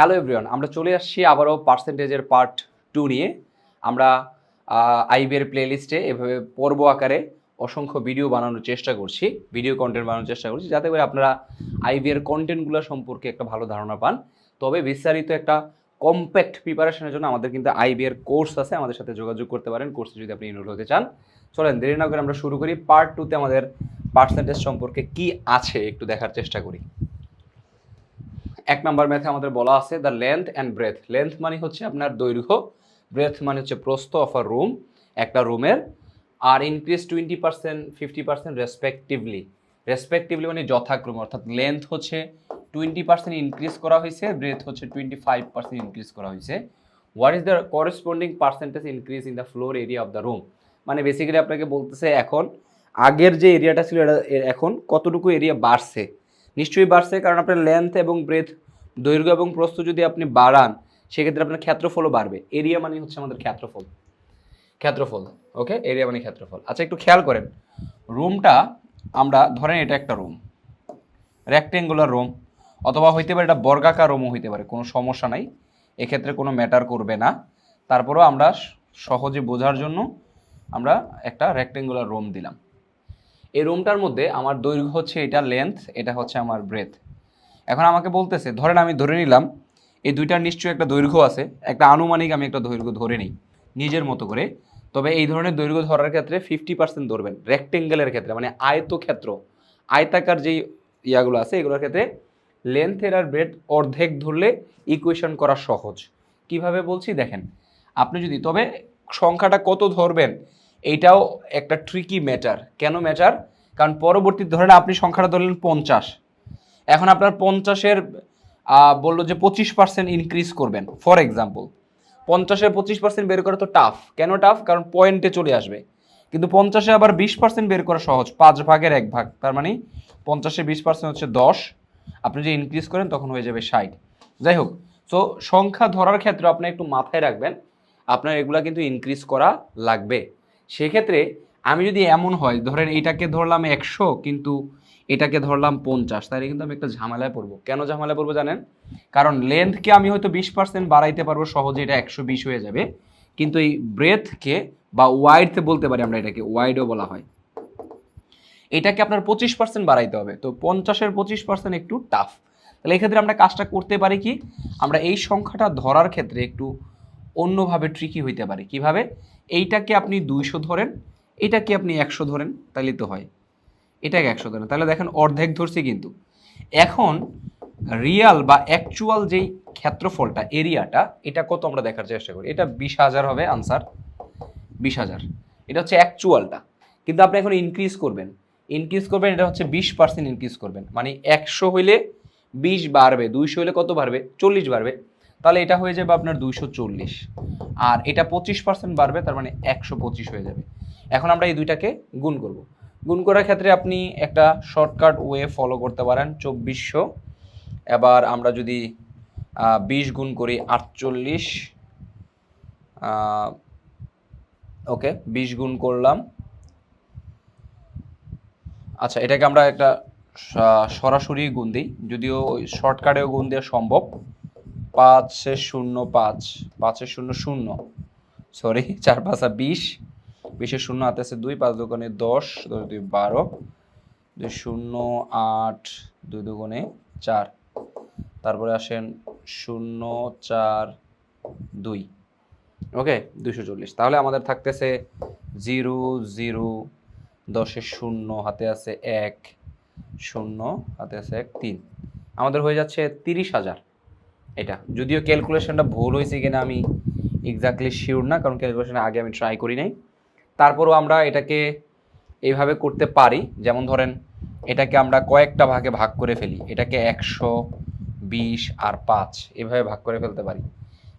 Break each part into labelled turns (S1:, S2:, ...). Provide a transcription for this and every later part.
S1: Hello everyone আমরা চলে আসছি আবারও পার্সেন্টেজের পার্ট টু নিয়ে। আমরা আইবিএর প্লেলিস্টে এভাবে পর্ব আকারে অসংখ্য ভিডিও বানানোর চেষ্টা করছি ভিডিও কন্টেন্ট বানানোর চেষ্টা করছি, যাতে করে আপনারা আইবিএর কন্টেন্টগুলো সম্পর্কে একটা ভালো ধারণা পান। তবে বিস্তারিত একটা কম্প্যাক্ট প্রিপারেশনের জন্য আমাদের কিন্তু আইবিএর কোর্স আছে, আমাদের সাথে যোগাযোগ করতে পারেন। কোর্সে যদি আপনি ইনরোল হতে চান। চলেন, দেরি না করে আমরা শুরু করি। পার্ট টুতে আমাদের পার্সেন্টেজ সম্পর্কে কি আছে একটু দেখার চেষ্টা করি। এক নাম্বার ম্যাথে আমাদের বলা আছে the length and breadth length মানে হচ্ছে আপনার দৈর্ঘ্য ব্রেথ মানে হচ্ছে প্রস্থ অফ আ রুম একটা রুমের, আর increase twenty percent fifty percent respectively respectively মানে যথাক্রমে, অর্থাৎ লেন্থ হচ্ছে টোয়েন্টি পার্সেন্ট ইনক্রিজ করা হয়েছে ব্রেথ হচ্ছে টোয়েন্টি ফাইভ পার্সেন্ট ইনক্রিজ করা হয়েছে। What is the corresponding percentage increase in the floor area of the room মানে বেসিক্যালি আপনাকে বলতেছে এখন, আগের যে এরিয়াটা ছিল এখন কতটুকু এরিয়া বাড়ছে? নিশ্চয়ই বাড়ছে, কারণ আপনার লেন্থ এবং ব্রেথ দৈর্ঘ্য এবং প্রস্থ যদি আপনি বাড়ান, সেক্ষেত্রে আপনার ক্ষেত্রফলও বাড়বে। এরিয়া মানে হচ্ছে আমাদের ক্ষেত্রফল। ক্ষেত্রফল ওকে এরিয়া মানে ক্ষেত্রফল। আচ্ছা একটু খেয়াল করেন। রুমটা আমরা, ধরেন এটা একটা রুম রেক্টেঙ্গুলার রুম অথবা হইতে পারে এটা বর্গাকার রুমও হইতে পারে, কোনো সমস্যা নাই। এক্ষেত্রে কোনো ম্যাটার করবে না। তারপরেও আমরা সহজে বোঝার জন্য আমরা একটা রেক্টেঙ্গুলার রুম দিলাম। এই রুমটার মধ্যে আমার দৈর্ঘ্য হচ্ছে এটা লেন্থ এটা হচ্ছে আমার ব্রেথ এখন আমাকে বলতেছে, ধরেন আমি ধরে নিলাম, এই দুইটার নিশ্চয়ই একটা দৈর্ঘ্য আছে, একটা আনুমানিক আমি একটা দৈর্ঘ্য ধরে নিই, নিজের মতো করে। তবে এই ধরনের দৈর্ঘ্য ধরার ক্ষেত্রে ফিফটি পার্সেন্ট ধরবেন রেক্টেঙ্গেলের ক্ষেত্রে মানে আয়তক্ষেত্র। আয়তাকার যেই ইয়াগুলো আছে, এগুলোর ক্ষেত্রে লেন্থের আর ব্রেড অর্ধেক ধরলে ইকুয়েশন করা সহজ। কীভাবে বলছি? দেখেন, আপনি যদি, তবে সংখ্যাটা কত ধরবেন? এইটাও একটা ট্রিকি ম্যাটার কেন ম্যাটার কারণ পরবর্তী ধরেন আপনি সংখ্যাটা ধরলেন পঞ্চাশ। এখন আপনার পঞ্চাশের বলল যে পঁচিশ পার্সেন্ট ইনক্রিজ করবেন। ফর এক্সাম্পল পঞ্চাশের পঁচিশ পার্সেন্ট বের করা তো টাফ কেন টাফ কারণ পয়েন্টে চলে আসবে। কিন্তু পঞ্চাশে আবার বিশ পার্সেন্ট বের করা সহজ। পাঁচ ভাগের এক ভাগ। তার মানে পঞ্চাশে বিশ পার্সেন্ট হচ্ছে দশ। আপনি যে ইনক্রিজ করেন তখন হয়ে যাবে ষাট। যাই হোক, তো সংখ্যা ধরার ক্ষেত্রে আপনি একটু মাথায় রাখবেন। আপনার এগুলা কিন্তু ইনক্রিজ করা লাগবে। সেক্ষেত্রে আমি যদি এমন হয়, ধরেন এটাকে ধরলাম একশো, কিন্তু এটাকে ধরলাম পঞ্চাশ, তাহলে কিন্তু আমি একটা ঝামেলায় পড়ব। কেন ঝামেলায় পড়ব জানেন? কারণ লেন্থকে আমি হয়তো বিশ পার্সেন্ট বাড়াইতে পারব, সহজে এটা একশো বিশ হয়ে যাবে। কিন্তু এই ব্রেথকে বা ওয়াইডতে বলতে পারি আমরা এটাকে ওয়াইডও বলা হয়। এটাকে আপনার পঁচিশ পার্সেন্ট বাড়াইতে হবে। তো পঞ্চাশের পঁচিশ পার্সেন্ট একটু টাফ তাহলে এক্ষেত্রে আমরা কাজটা করতে পারি কি? আমরা এই সংখ্যাটা ধরার ক্ষেত্রে একটু অন্যভাবে ট্রিকি হইতে পারে। কীভাবে? এইটাকে আপনি দুইশো ধরেন, এটাকে আপনি একশো ধরেন তাহলে তো হয়। এটাকে একশো ধরেন। তাহলে দেখেন অর্ধেক ধরছি কিন্তু। এখন রিয়াল বা অ্যাকচুয়াল যেই ক্ষেত্রফলটা, এরিয়াটা, এটা কত আমরা দেখার চেষ্টা করি? এটা বিশ হাজার হবে আনসার বিশ হাজার। এটা হচ্ছে অ্যাকচুয়ালটা কিন্তু আপনি এখন ইনক্রিজ করবেন। ইনক্রিজ করবেন, এটা হচ্ছে বিশ পার্সেন্ট ইনক্রিজ করবেন। মানে একশো হইলে বিশ বাড়বে, দুইশো হইলে কত বাড়বে? চল্লিশ বাড়বে। তাহলে এটা হয়ে যাবে আপনার দুইশো চল্লিশ। আর এটা পঁচিশ পার্সেন্ট বাড়বে, তার মানে একশো পঁচিশ হয়ে যাবে। এখন আমরা এই দুইটাকে গুণ করব। গুণ করার ক্ষেত্রে আপনি একটা শর্টকাট ওয়ে ফলো করতে পারেন, চব্বিশশো। এবার আমরা যদি বিশ গুণ করি আটচল্লিশ ওকে, বিশ গুণ করলাম। আচ্ছা এটাকে আমরা একটা সরাসরি গুণ দিই, যদিও শর্টকাটেও গুণ দেওয়া সম্ভব। পাঁচের শূন্য পাঁচ পাঁচের শূন্য শূন্য। সরি চার পাঁচা বিশ। বিশের শূন্য হাতে আছে দুই, পাঁচ দোকানে দশ দশ দুই বারো। দুই শূন্য আট, দুই দুগুণে চার। তারপরে আসেন শূন্য চার, দুই। ওকে দুশো চল্লিশ। তাহলে আমাদের থাকতেছে জিরো জিরো দশের শূন্য, হাতে আছে এক, শূন্য, হাতে আছে এক, তিন। আমাদের হয়ে যাচ্ছে তিরিশ হাজার। এটা। যদিও ক্যালকুলেশনটা ভুল হয়েছে কিনা আমি এক্স্যাক্টলি শিওর না, কারণ ক্যালকুলেশন আগে আমি ট্রাই করি নাই। তারপরও আমরা এটাকে এইভাবে করতে পারি, যেমন ধরেন এটাকে আমরা কয়েকটা ভাগে ভাগ করে ফেলি। এটাকে একশো, বিশ আর পাঁচ, এভাবে ভাগ করে ফেলতে পারি।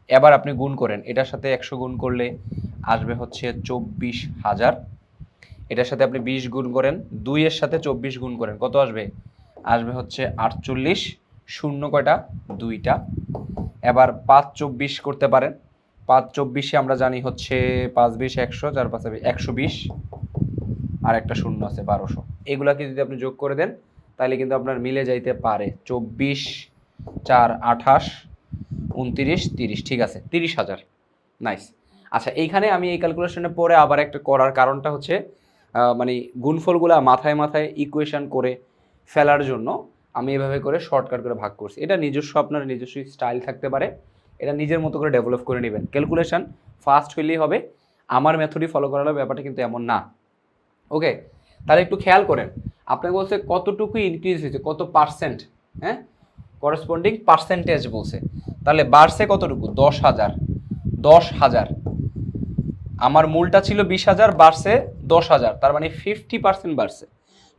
S1: এবার আপনি গুণ করেন, এটার সাথে একশো গুণ করলে আসবে হচ্ছে চব্বিশ হাজার। এটার সাথে আপনি বিশ গুণ করেন, দুইয়ের সাথে চব্বিশ গুণ করেন, কত আসবে? আসবে হচ্ছে আটচল্লিশ। শূন্য কয়টা? দুইটা। এবার পাঁচ চব্বিশ করতে পারেন। পাঁচ চব্বিশে আমরা জানি হচ্ছে পাঁচ বিশ, একশো, চার পাঁচ একশো বিশ। আর একটা শূন্য আছে, বারোশো। এগুলাকে যদি আপনি যোগ করে দেন, তাহলে কিন্তু আপনার মিলে যাইতে পারে। চব্বিশ, চার, আঠাশ, উনতিরিশ, তিরিশ। ঠিক আছে, তিরিশ হাজার। নাইস। আচ্ছা এইখানে আমি এই ক্যালকুলেশনে পরে আবার একটা করার কারণটা হচ্ছে মানে গুণফলগুলা মাথায় মাথায় ইকুয়েশন করে ফেলার জন্য আমি এভাবে করে শর্টকাট করে ভাগ করছি। এটা নিজস্ব আপনার নিজস্ব স্টাইল থাকতে পারে। এটা নিজের মতো করে ডেভেলপ করে নেবেন। ক্যালকুলেশান ফাস্ট হইলেই হবে। আমার মেথডই ফলো করার ব্যাপারটা কিন্তু এমন না। ওকে তাহলে একটু খেয়াল করেন। আপনাকে বলছে কতটুকু ইনক্রিজ হয়েছে, কত পার্সেন্ট হ্যাঁ? করসপন্ডিং পার্সেন্টেজ বলছে। তাহলে বাড়ছে কতটুকু? দশ হাজার। দশ হাজার। আমার মূলটা ছিল বিশ হাজার, বাড়ছে দশ হাজার। তার মানে ফিফটি পার্সেন্ট বাড়ছে।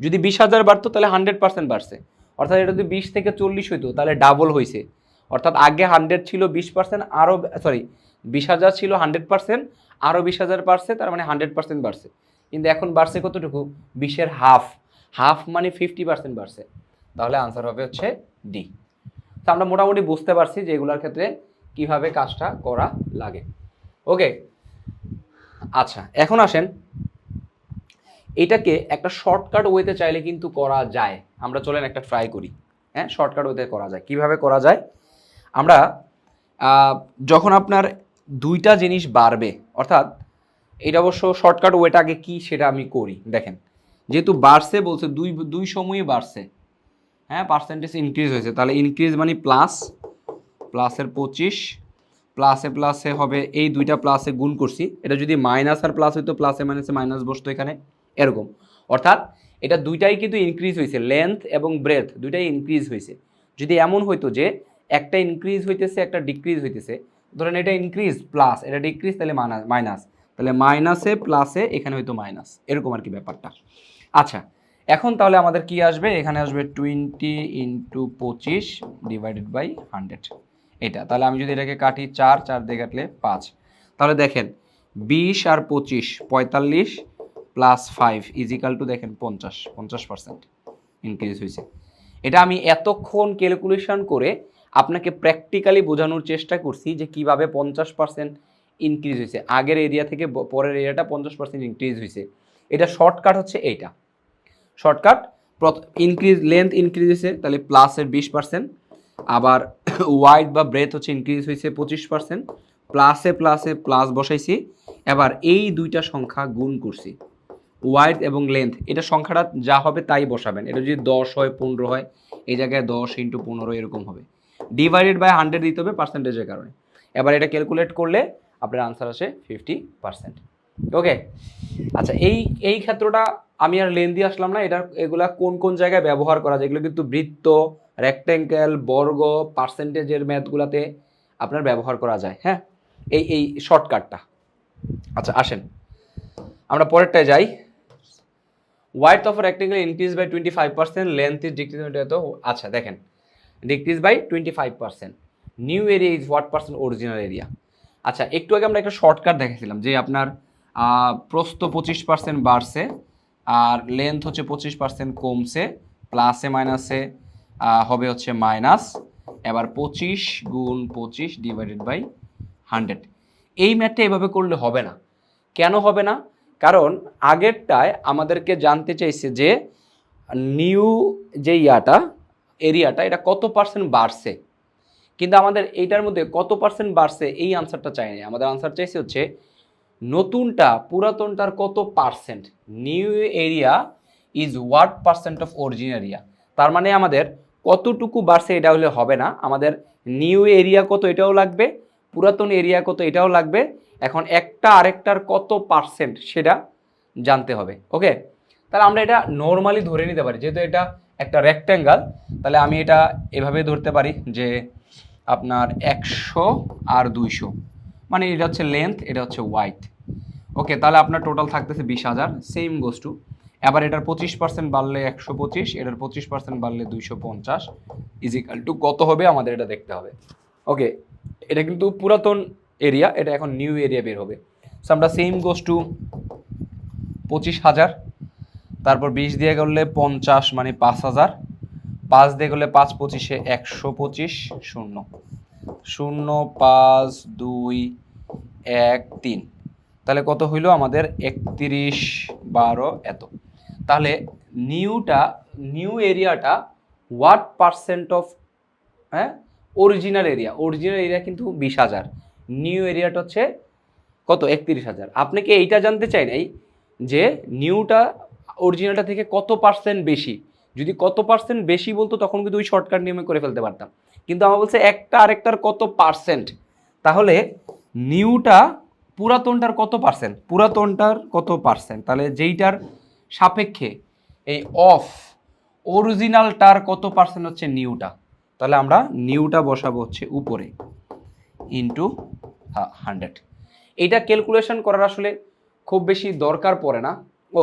S1: যদি বিশ হাজার বাড়তো তাহলে হান্ড্রেড পার্সেন্ট বাড়ছে। অর্থাৎ এটা যদি বিশ থেকে চল্লিশ হইতো, তাহলে ডাবল হয়েছে অর্থাৎ আগে হান্ড্রেড ছিল বিশ পার্সেন্ট আরও সরি বিশ হাজার ছিল হান্ড্রেড পার্সেন্ট আরও বিশ হাজার বাড়ছে, তার মানে হান্ড্রেড পার্সেন্ট বাড়ছে। কিন্তু এখন বাড়ছে কতটুকু? বিশের হাফ হাফ মানে ফিফটি পার্সেন্ট বাড়ছে। তাহলে আনসার হবে হচ্ছে ডি তো আমরা মোটামুটি বুঝতে পারছি যে এগুলোর ক্ষেত্রে কীভাবে কাজটা করা লাগে। ওকে আচ্ছা এখন আসেন। এটাকে একটা শর্টকাট ওয়েতে চাইলে কিন্তু করা যায়। আমরা চলেন একটা ট্রাই করি। হ্যাঁ শর্টকাট ওয়েতে করা যায়। কীভাবে করা যায়? আমরা যখন আপনার দুইটা জিনিস বাড়বে, অর্থাৎ এটা অবশ্য শর্টকাট ওয়েটা আগে কি সেটা আমি করি। দেখেন, যেহেতু বাড়ছে বলছে, দুই দুই সময়ই বাড়ছে। হ্যাঁ পার্সেন্টেজ ইনক্রিজ হয়েছে। তাহলে ইনক্রিজ মানে প্লাস প্লাসের পঁচিশ প্লাসে প্লাসে হবে, এই দুইটা প্লাসে গুণ করছি। এটা যদি মাইনাস আর প্লাস হইতো প্লাসে মাইনাসে মাইনাস বসতো এখানে। এরকম। অর্থাৎ এটা দুইটাই কিন্তু ইনক্রিজ হয়েছে লেন্থ এবং ব্রেথ দুইটাই ইনক্রিজ হয়েছে। যদি এমন হইতো যে একটা ইনক্রিজ হইতেছে, একটা ডিক্রিজ হইতেছে, ধরেন এটা ইনক্রিজ প্লাস এটা ডিক্রিজ তাহলে মাইনাস তাহলে মাইনাসে প্লাসে এখানে হয়তো মাইনাস এরকম আর কি ব্যাপারটা। আচ্ছা এখন তাহলে আমাদের কি আসবে? এখানে আসবে টোয়েন্টি ইন্টু পঁচিশ ডিভাইডেড বাই হান্ড্রেড এটা, তাহলে আমি যদি এটাকে কাটি চার চার দিয়ে কাটলে পাঁচ। তাহলে দেখেন, বিশ আর পঁচিশ, পঁয়তাল্লিশ প্লাস ফাইভ ইজিক্যাল টু দেখেন পঞ্চাশ পঞ্চাশ পার্সেন্ট ইনক্রিজ হয়েছে। এটা আমি এতক্ষণ ক্যালকুলেশন করে আপনাকে প্র্যাকটিক্যালি বোঝানোর চেষ্টা করছি যে কীভাবে পঞ্চাশ পার্সেন্ট ইনক্রিজ হয়েছে। আগের এরিয়া থেকে পরের এরিয়াটা পঞ্চাশ পার্সেন্ট ইনক্রিজ হয়েছে। এটা শর্টকাট হচ্ছে এইটা। শর্টকাট ইনক্রিজ লেন্থ ইনক্রিজ হয়েছে, তাহলে প্লাসের বিশ পার্সেন্ট আবার ওয়াইড বা ব্রেথ হচ্ছে ইনক্রিজ হয়েছে পঁচিশ পার্সেন্ট প্লাসে প্লাসে প্লাস বসাইছি। এবার এই দুইটা সংখ্যা গুণ করছি। ওয়াইড এবং লেন্থ এটা সংখ্যাটা যা হবে তাই বসাবেন। এটা যদি দশ হয়, পনেরো হয়, এই জায়গায় দশ ইন্টু পনেরো এরকম হবে। ডিভাইডেড বাই হান্ড্রেড দিতে হবে পার্সেন্টেজের কারণে। এবার এটা ক্যালকুলেট করলে আপনার আনসার আসে ফিফটি পার্সেন্ট ওকে আচ্ছা এই এই ক্ষেত্রটা আমি আর লেন দিয়ে আসলাম না, এটা, এগুলা কোন কোন জায়গায় ব্যবহার করা যায়? এগুলো কিন্তু বৃত্ত রেক্টেঙ্গেল বর্গ পার্সেন্টেজের ম্যাথগুলাতে আপনার ব্যবহার করা যায় হ্যাঁ? এই এই শর্টকাটটা আচ্ছা আসেন। আমরা পরেরটায় যাই। Wide of rectangle increase by twenty five percent length is decrease তো আচ্ছা দেখেন decrease by twenty five percent new area is what percent original area আচ্ছা একটু আগে আমরা একটা শর্টকাট দেখেছিলাম যে আপনার প্রস্থ পঁচিশ পার্সেন্ট বাড়ছে, আর লেন্থ হচ্ছে পঁচিশ পার্সেন্ট কমছে প্লাসে মাইনাসে হবে হচ্ছে মাইনাস এবার পঁচিশ গুণ পঁচিশ ডিভাইডেড বাই হান্ড্রেড এই ম্যাথটা এভাবে করলে হবে না। কেন হবে না? কারণ আগেরটায় আমাদেরকে জানতে চাইছে যে নিউ যে ইয়াটা, এরিয়াটা, এটা কত পার্সেন্ট বাড়ছে? কিন্তু আমাদের এইটার মধ্যে কত পার্সেন্ট বাড়ছে এই আনসারটা চাই না আমাদের আনসার চাইছে হচ্ছে নতুনটা, পুরাতনটার কত percent? New area is what percent of origin area? তার মানে আমাদের কতটুকু বাড়ছে এটা হলে হবে না। আমাদের নিউ এরিয়া কত এটাও লাগবে, পুরাতন এরিয়া কত এটাও লাগবে এখন একটা আরেকটার কত পার্সেন্ট সেটা জানতে হবে ওকে তাহলে আমরা এটা নর্মালি ধরে নিতে পারি, যেহেতু এটা একটা রেক্ট্যাঙ্গেল তাহলে আমি এটা এভাবে ধরতে পারি যে আপনার একশো আর দুইশো মানে এটা হচ্ছে লেন্থ এটা হচ্ছে ওয়াইট ওকে তাহলে আপনার টোটাল থাকতেছে বিশ হাজার সেম গোস্টু এবার এটার পঁচিশ পার্সেন্ট বাড়লে একশো পঁচিশ, এটার পঁচিশ পার্সেন্ট বাড়লে দুইশো পঞ্চাশ ইজিক্যাল টু কত হবে আমাদের এটা দেখতে হবে ওকে এটা কিন্তু পুরাতন এরিয়া এটা এখন নিউ এরিয়া বের হবে। সো আমরা সেম গোস টু পঁচিশ হাজার, তারপর বিশ দিয়ে করলে পঞ্চাশ মানে পাঁচ হাজার, পাঁচ দিয়ে করলে পাঁচ পঁচিশে একশো পঁচিশ, শূন্য। শূন্য, পাঁচ, দুই, এক, তিন। তাহলে কত হইল আমাদের একত্রিশ বারো এত। তাহলে নিউটা নিউ এরিয়াটা হোয়াট পার্সেন্ট অফ হ্যাঁ অরিজিনাল এরিয়া অরিজিনাল এরিয়া কিন্তু বিশ হাজার। নিউ এরিয়াটা হচ্ছে কত? একত্রিশ হাজার। আপনি কি এইটা জানতে চাই নাই যে নিউটা অরিজিনালটা থেকে কত পার্সেন্ট বেশি? যদি কত পার্সেন্ট বেশি বলতো তখন কিন্তু ওই শর্টকাট নিয়মে করে ফেলতে পারতাম। কিন্তু আমার বলছে একটা আরেকটার কত পার্সেন্ট তাহলে নিউটা পুরাতনটার কত পার্সেন্ট পুরাতনটার কত পার্সেন্ট তাহলে যেইটার সাপেক্ষে এই অফ অরিজিনালটার কত পার্সেন্ট হচ্ছে নিউটা তাহলে আমরা নিউটা বসাবো হচ্ছে উপরে। ইন্টু হান্ড্রেড এইটা ক্যালকুলেশন করার আসলে খুব বেশি দরকার পড়ে না। ও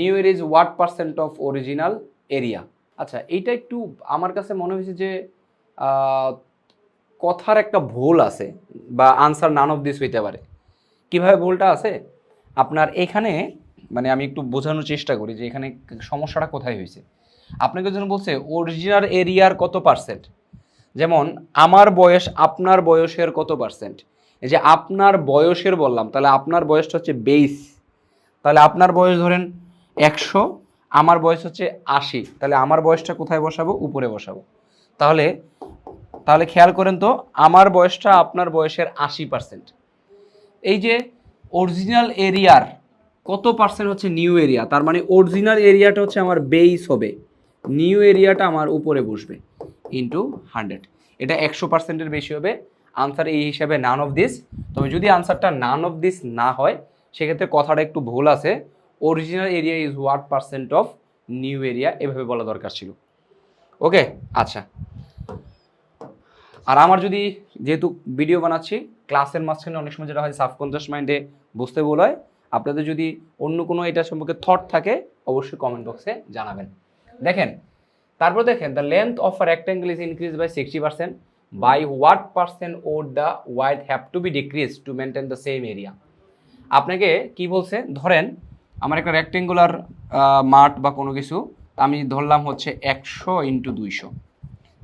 S1: new area is what percent of original area আচ্ছা এইটা একটু আমার কাছে মনে হয়েছে যে কথার একটা ভুল আছে বা আনসার নান অফ দিস হইতে পারে। কীভাবে ভুলটা আছে? আপনার এখানে মানে আমি একটু বোঝানোর চেষ্টা করি যে এখানে সমস্যাটা কোথায় হয়েছে। আপনাকে যেন বলছে অরিজিনাল এরিয়ার কত পার্সেন্ট যেমন, আমার বয়স আপনার বয়সের কত পার্সেন্ট এই যে আপনার বয়সের বললাম, তাহলে আপনার বয়সটা হচ্ছে বেইস তাহলে আপনার বয়স ধরেন একশো, আমার বয়স হচ্ছে আশি। তাহলে আমার বয়সটা কোথায় বসাবো? উপরে বসাবো। তাহলে তাহলে খেয়াল করেন তো, আমার বয়সটা আপনার বয়সের আশি পার্সেন্ট এই যে অরিজিনাল এরিয়ার কত পার্সেন্ট হচ্ছে নিউ এরিয়া তার মানে অরিজিনাল এরিয়াটা হচ্ছে আমার বেইস হবে। নিউ এরিয়াটা আমার উপরে বসবে। ইন্টু হান্ড্রেড এটা একশো পার্সেন্টের বেশি হবে। আনসার এই হিসাবে নান অফ দিস তবে যদি আনসারটা নান অফ দিস না হয়, সেক্ষেত্রে কথাটা একটু ভুল আছে। Original area is what percent of new area এভাবে বলা দরকার ছিল। ওকে আচ্ছা। আর আমার যদি যেহেতু ভিডিও বানাচ্ছি ক্লাসের মাঝখানে অনেক সময় যেটা হয় সাবকনসিয়াস মাইন্ডে বুঝতে ভুল হয়। আপনাদের যদি অন্য কোনো এটা সম্পর্কে থট থাকে, অবশ্যই কমেন্ট বক্সে জানাবেন। দেখেন তারপর দেখেন the length of a rectangle is increase by sixty percent by what percent would the wide have to be decrease to maintain the same area আপনাকে কি বলছে? ধরেন, আমার একটা রেক্টেঙ্গুলার মাঠ বা কোনো কিছু আমি ধরলাম হচ্ছে একশো ইন্টু দুইশো।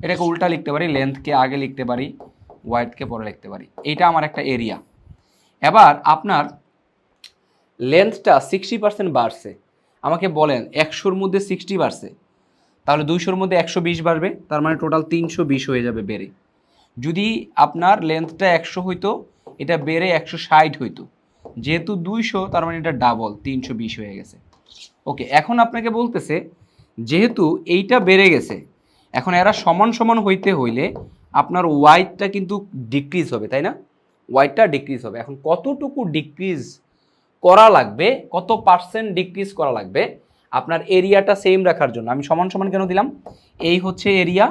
S1: এটাকে উল্টা লিখতে পারি লেন্থকে আগে লিখতে পারি ওয়াইডকে পরে লিখতে পারি। এইটা আমার একটা এরিয়া এবার আপনার লেন্থটা সিক্সটি পার্সেন্ট বাড়ছে। আমাকে বলেন, একশোর মধ্যে সিক্সটি বাড়ছে। তাহলে দুইশোর মধ্যে একশো বিশ বাড়বে, তার মানে টোটাল তিনশো বিশ হয়ে যাবে বেড়ে। যদি আপনার লেন্থটা একশো হইতো, এটা বেড়ে একশো ষাট হইতো। যেহেতু দুইশো, তার মানে এটা ডাবল তিনশো বিশ হয়ে গেছে। ওকে এখন আপনাকে বলতেছে, যেহেতু এইটা বেড়ে গেছে, এখন এরা সমান সমান হইতে হইলে আপনার ওয়াইটটা কিন্তু ডিক্রিজ হবে, তাই না? ওয়াইটটা ডিক্রিজ হবে। এখন কতটুকু ডিক্রিজ করা লাগবে, কত পার্সেন্ট ডিক্রিজ করা লাগবে আপনার এরিয়াটা সেম রাখার জন্য। আমি সমান সমান কেন দিলাম? এই হচ্ছে এরিয়া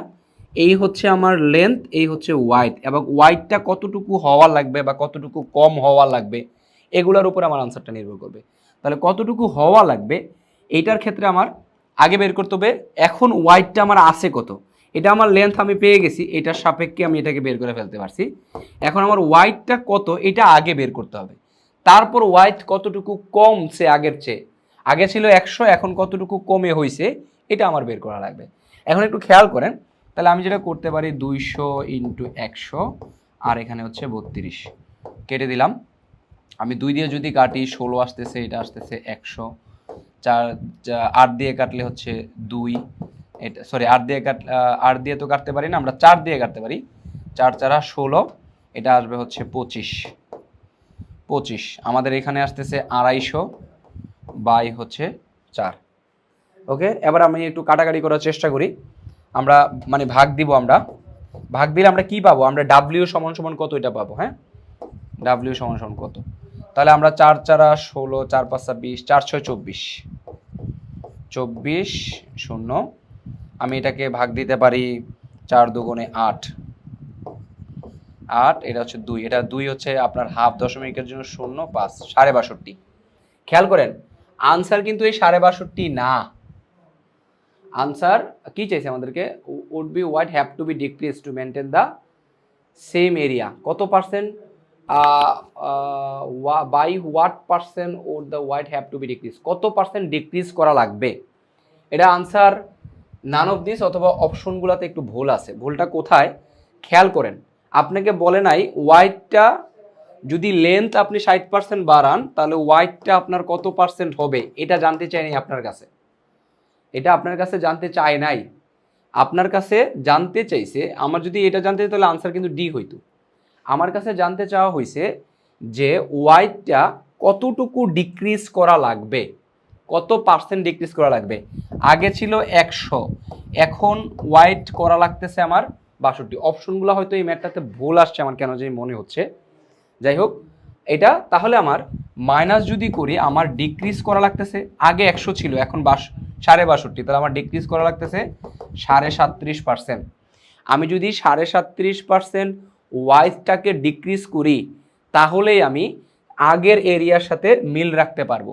S1: এই হচ্ছে আমার লেন্থ এই হচ্ছে ওয়াইড এবং ওয়াইডটা কতটুকু হওয়া লাগবে বা কতটুকু কম হওয়া লাগবে, এগুলোর উপর আমার আনসারটা নির্ভর করবে। তাহলে কতটুকু হওয়া লাগবে এইটার ক্ষেত্রে আমার আগে বের করতে হবে, এখন ওয়াইডটা আমার আছে কত? এটা আমার লেন্থ আমি পেয়ে গেছি, এটার সাপেক্ষে আমি এটাকে বের করে ফেলতে পারছি। এখন আমার ওয়াইডটা কত, এটা আগে বের করতে হবে। তারপর ওয়াইড কতটুকু কমছে আগের চেয়ে। আগে ছিল একশো, এখন কতটুকু কমে হয়েছে এটা আমার বের করা লাগবে। এখন একটু খেয়াল করেন, তাহলে আমি যেটা করতে পারি দুইশো ইন্টু একশো, আর এখানে হচ্ছে বত্রিশ। কেটে দিলাম। আমি দুই দিয়ে যদি কাটি, ষোলো আসতেছে, এটা আসতেছে একশো। চার আট দিয়ে কাটলে হচ্ছে দুই। এটা সরি আট দিয়ে কাট আট দিয়ে তো কাটতে পারি না, আমরা চার দিয়ে কাটতে পারি। চার চারা ষোলো, এটা আসবে হচ্ছে পঁচিশ। পঁচিশ, আমাদের এখানে আসতেছে আড়াইশো। বাই হচ্ছে চার। ওকে? এবার আমি একটু কাটাকাটি করার চেষ্টা করি। আমরা মানে ভাগ দিব আমরা। ভাগ দিলে আমরা কি পাবো? আমরা ডাব্লিউ সমান সমান কত এটা পাবো হ্যাঁ? ডাব্লিউ সমান সমান কত? তাহলে আমরা চার চারা ষোলো, চার পাঁচটা বিশ, চার ছয় চব্বিশ। চব্বিশ শূন্য। আমি এটাকে ভাগ দিতে পারি চার দুগুণে আট। আট, এটা হচ্ছে দুই। এটা দুই হচ্ছে আপনার হাফ দশমিকের জন্য শূন্য পাঁচ, সাড়ে বাষট্টি। খেয়াল করেন আনসার কিন্তু এই সাড়ে বাষট্টি না। আনসার কি চাইছে আমাদেরকে? Would be what have to be decrease to maintain the same area কত percent by what percent or the wide have to be decrease কত পার্সেন্ট ডিক্রিজ করা লাগবে? এটা আনসার নান অফ দিস অথবা অপশনগুলোতে একটু ভুল আছে। ভুলটা কোথায়? খেয়াল করেন। আপনাকে বলে নাই ওয়াইটটা যদি লেন্থ আপনি ষাট পার্সেন্ট বাড়ান, তাহলে ওয়াইটটা আপনার কত পার্সেন্ট হবে? এটা জানতে চাইনি আপনার কাছে। এটা আপনার কাছে জানতে চায় নাই। আপনার কাছে জানতে চাইছে, আমার যদি এটা জানতে চাই তাহলে আনসার কিন্তু ডি হইতো। আমার কাছে জানতে চাওয়া হয়েছে যে ওয়াইটটা কতটুকু ডিক্রিজ করা লাগবে? কত পার্সেন্ট ডিক্রিজ করা লাগবে? আগে ছিল একশো। এখন ওয়াইট করা লাগতেছে আমার বাষট্টি। অপশনগুলো হয়তো এই ম্যাটটাতে ভুল আসছে আমার, কেন যে মনে হচ্ছে। যাই হোক এটা তাহলে আমার মাইনাস যদি করি, আমার ডিক্রিজ করা লাগতেছে, আগে একশো ছিল, এখন বাস সাড়ে বাষট্টি, তাহলে আমার ডিক্রিজ করা লাগতেছে সাড়ে সাতত্রিশ পার্সেন্ট আমি যদি সাড়ে সাতত্রিশ পার্সেন্ট ওয়াইজটাকে ডিক্রিজ করি, তাহলেই আমি আগের এরিয়ার সাথে মিল রাখতে পারব।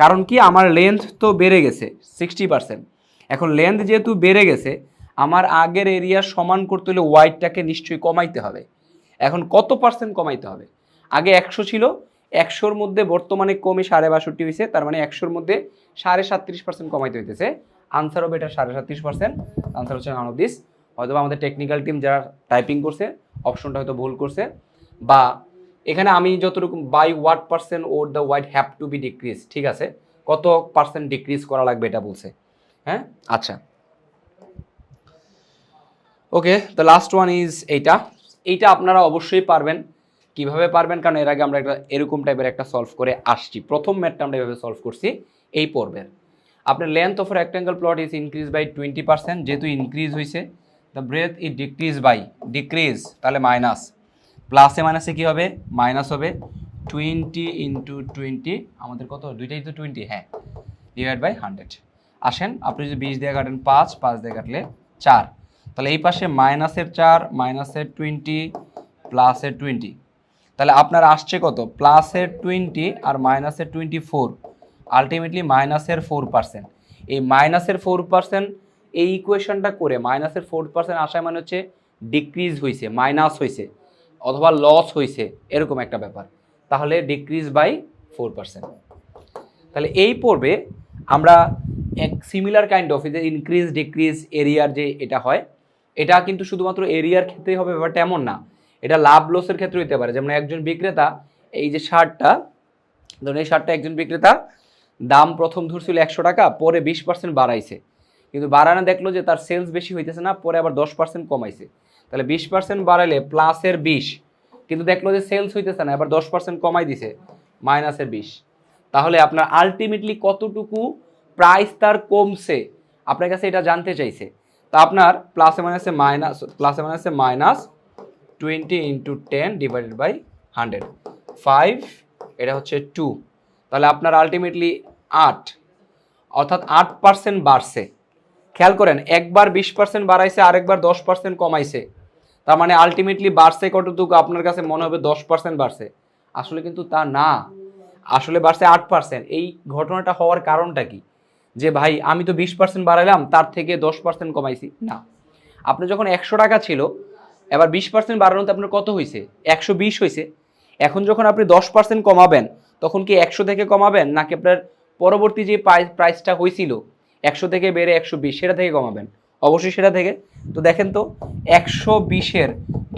S1: কারণ কি, আমার লেন্থ তো বেড়ে গেছে সিক্সটি পার্সেন্ট এখন লেন্থ যেহেতু বেড়ে গেছে, আমার আগের এরিয়া সমান করতে হলে ওয়াইডটাকে নিশ্চয়ই কমাইতে হবে। এখন কত পার্সেন্ট কমাইতে হবে? আগে একশো ছিল, একশোর মধ্যে বর্তমানে কমে সাড়ে বাষট্টি হয়েছে তার মানে একশোর মধ্যে সাড়ে সাতত্রিশ পার্সেন্ট কমাইতে হইতেছে। আনসার হবে এটা সাড়ে সাতত্রিশ পার্সেন্ট আনসার হচ্ছে নান অফ দিস হয়তোবা আমাদের টেকনিক্যাল টিম যারা টাইপিং করছে অপশনটা হয়তো ভুল করছে। বা এখানে আমি যতটুকু by what percent or the wide have to be decrease ঠিক আছে? কত পার্সেন্ট ডিক্রিজ করা লাগবে এটা বলছে। হ্যাঁ? আচ্ছা। Okay the last one is এইটা। এইটা আপনারা অবশ্যই পারবেন। কীভাবে পারবেন? কারণ এর আগে আমরা একটা এরকম টাইপের একটা সলভ করে আসছি। প্রথম ম্যাথটা আমরা এভাবে সলভ করছি এই পর্বের। আপনার length of rectangle plot is increase by twenty percent যেহেতু ইনক্রিজ হয়েছে the breadth is decrease by decrease তাহলে মাইনাস প্লাসে মাইনাসে কী হবে? মাইনাস হবে। টোয়েন্টি ইন্টু টোয়েন্টি আমাদের কত? দুইটাই তো টোয়েন্টি হ্যাঁ। ডিভাইড বাই হান্ড্রেড আসেন, আপনি যদি বিশ দিয়ে কাটেন পাঁচ পাঁচ দিয়ে কাটলে চার। তাহলে এই পাশে মাইনাসের চার মাইনাসের টোয়েন্টি প্লাসের টোয়েন্টি তাহলে আপনার আসছে কত? প্লাসের টোয়েন্টি আর মাইনাসের টোয়েন্টি ফোর আলটিমেটলি মাইনাসের ফোর পার্সেন্ট এই মাইনাসের ফোর পার্সেন্ট এই ইকুয়েশনটা করে মাইনাসের ফোর পার্সেন্ট আসায় মানে হচ্ছে ডিক্রিজ হয়েছে মাইনাস হয়েছে অথবা লস হয়েছে এরকম একটা ব্যাপার। তাহলে ডিক্রিজ বাই ফোর পার্সেন্ট তাহলে এই পর্বে আমরা এক সিমিলার কাইন্ড অফ যে ইনক্রিজ ডিক্রিজ এরিয়ার যে এটা হয়, এটা কিন্তু শুধুমাত্র এরিয়ার ক্ষেত্রেই হবে, ব্যাপারটা এমন না। এটা লাভ লসের ক্ষেত্রে হতে পারে। যেমন একজন বিক্রেতা, এই যে শার্টটা ধরুন এই শার্টটা একজন বিক্রেতা, দাম প্রথম ধরছিল একশো টাকা, পরে বিশ পার্সেন্ট বাড়াইছে। কিন্তু বাড়ানো দেখল যে তার সেলস বেশি হইতেছে না, পরে আবার দশ পার্সেন্ট কমাইছে। তাহলে বিশ পার্সেন্ট বাড়াইলে প্লাসের বিশ, কিন্তু দেখল যে সেলস হইতেছে না, এবার দশ পার্সেন্ট কমাই দিছে মাইনাসের বিশ। তাহলে আপনার আলটিমেটলি কতটুকু প্রাইস তার কমছে, আপনার কাছে এটা জানতে চাইছে। তা আপনার প্লাসে মাইনাসে মাইনাস প্লাসে মাইনাসে minus twenty into ten divided by hundred five এটা হচ্ছে টু তাহলে আপনার আলটিমেটলি আট। অর্থাৎ আট পার্সেন্ট বাড়ছে। খেয়াল করেন, একবার বিশ পার্সেন্ট বাড়াইছে, আরেকবার দশ পার্সেন্ট কমাইছে। তার মানে আলটিমেটলি বাড়ছে কতটুকু আপনার কাছে মনে হবে দশ পার্সেন্ট বাড়ছে। আসলে কিন্তু তা না। আসলে বাড়ছে আট পার্সেন্ট এই ঘটনাটা হওয়ার কারণটা কি? যে ভাই, আমি তো বিশ পার্সেন্ট বাড়াইলাম, তার থেকে দশ পার্সেন্ট কমাইছি। না। আপনি যখন একশো টাকা ছিল এবার বিশ পার্সেন্ট বাড়ানোতে আপনার কত হয়েছে একশো বিশ হয়েছে এখন যখন আপনি দশ পার্সেন্ট কমাবেন, তখন কি একশো থেকে কমাবেন? নাকি আপনার পরবর্তী যে প্রাইসটা হয়েছিল একশো থেকে বেড়ে একশো বিশ, সেটা থেকে কমাবেন? অবশ্যই সেটা থেকে। তো দেখেন তো, একশো বিশের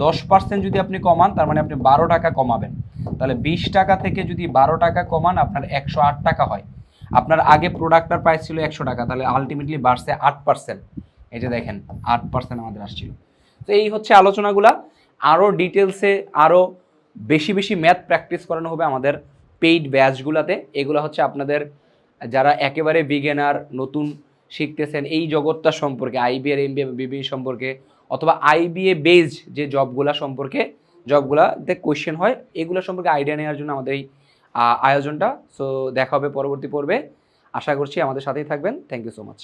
S1: দশ পার্সেন্ট যদি আপনি কমান, তার মানে আপনি বারো টাকা কমাবেন। তাহলে বিশ টাকা থেকে যদি বারো টাকা কমান, আপনার একশো আট টাকা হয়। আপনার আগে প্রোডাক্টটার প্রাইস ছিল একশো টাকা, তাহলে আলটিমেটলি বাড়ছে আট পার্সেন্ট এই যে দেখেন, আট পার্সেন্ট আমাদের আসছিল। তো এই হচ্ছে আলোচনাগুলা। আরও ডিটেলসে আরও বেশি বেশি ম্যাথ প্র্যাকটিস করানো হবে আমাদের পেইড ব্যাচগুলোতে এগুলো হচ্ছে আপনাদের যারা একেবারে বিগেনার নতুন শিখতেছেন এই জগৎটা সম্পর্কে আইবিএর এমবিএ বিবি সম্পর্কে, অথবা আইবিএ বেসড যে জবগুলা সম্পর্কে, জবগুলাতে কোয়েশ্চেন হয়, এগুলো সম্পর্কে আইডিয়া নেওয়ার জন্য আমাদের এই আয়োজনটা। সো দেখা হবে পরবর্তী পর্বে। আশা করছি আমাদের সাথেই থাকবেন। Thank you so much